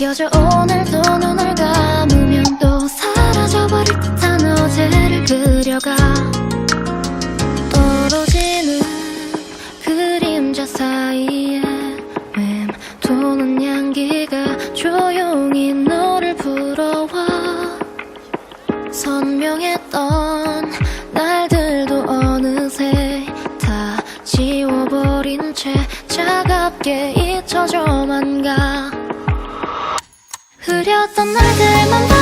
느껴져 오늘도 눈을 감으면 또 사라져버릴 듯한 어제를 그려가. 떨어지는 그림자 사이에 맴도는 향기가 조용히 너를 불어와. 선명했던 날들도 어느새 다 지워버린 채 차갑게 잊혀져만 가 흐렸던 날들만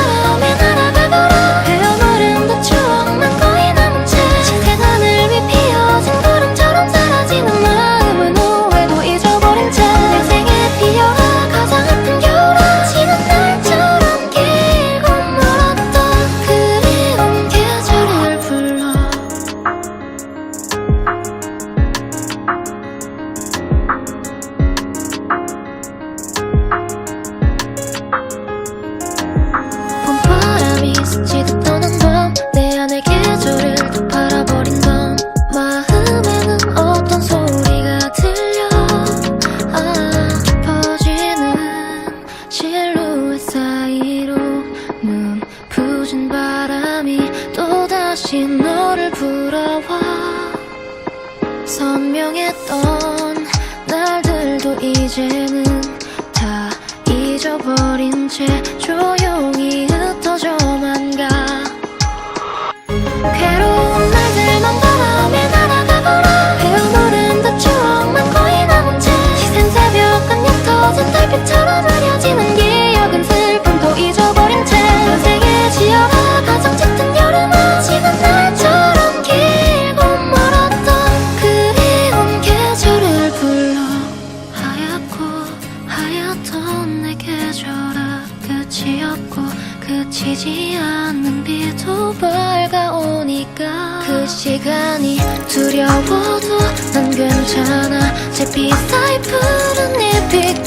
다시 너를 불어와 선명했던 날들도 이제는 다 잊어버린 채 조용히 끝이 없고 그치지 않는 비도 밝아오니까 그 시간이 두려워도 난 괜찮아. 제피 사이 푸른 잎빛